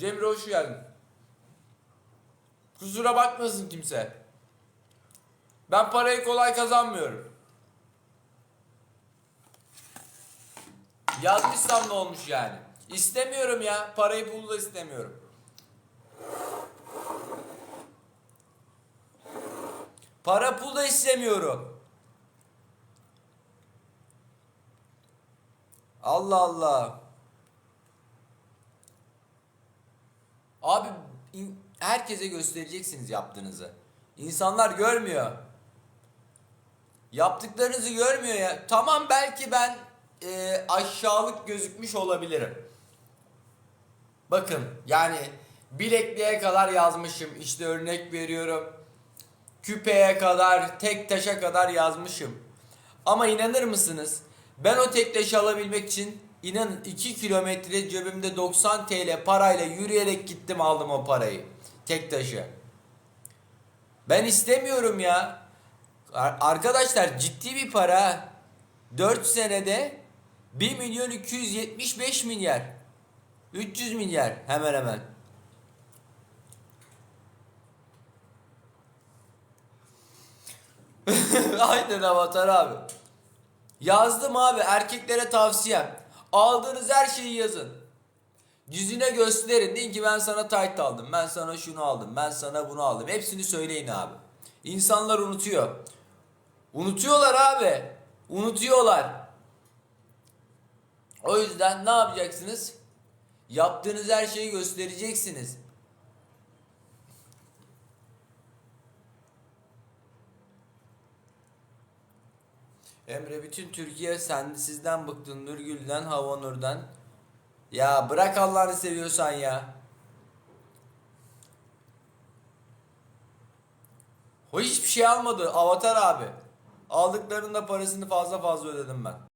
Cemre hoş geldin. Kusura bakmasın kimse. Ben parayı kolay kazanmıyorum. Yazmışsam ne olmuş yani? İstemiyorum ya. Parayı pulu da istemiyorum. Para pul da istemiyorum. Allah Allah. Abi herkese göstereceksiniz yaptığınızı. İnsanlar görmüyor. Yaptıklarınızı görmüyor ya. Tamam belki ben e, aşağılık gözükmüş olabilirim. Bakın yani bilekliğe kadar yazmışım. İşte örnek veriyorum. Küpeye kadar, tek taşa kadar yazmışım. Ama inanır mısınız? Ben o tek taşı alabilmek için inanın 2 kilometre cebimde 90 TL parayla yürüyerek gittim aldım o parayı. Tek taşı. Ben istemiyorum ya. Ar- Arkadaşlar ciddi bir para. 4 senede 1 milyon 275 milyar. 300 milyar hemen hemen. Aynen Avatar abi. Yazdım abi erkeklere tavsiyem. Aldığınız her şeyi yazın. Yüzüne gösterin. Deyin ki ben sana tight aldım. Ben sana şunu aldım. Ben sana bunu aldım. Hepsini söyleyin abi. İnsanlar unutuyor. Unutuyorlar abi. Unutuyorlar. O yüzden ne yapacaksınız? Yaptığınız her şeyi göstereceksiniz. Emre bütün Türkiye sen sizden bıktı Nurgül'den Havanur'dan. Ya bırak Allah'ını seviyorsan ya. O hiçbir şey almadı Avatar abi. Aldıklarında parasını fazla fazla ödedim ben.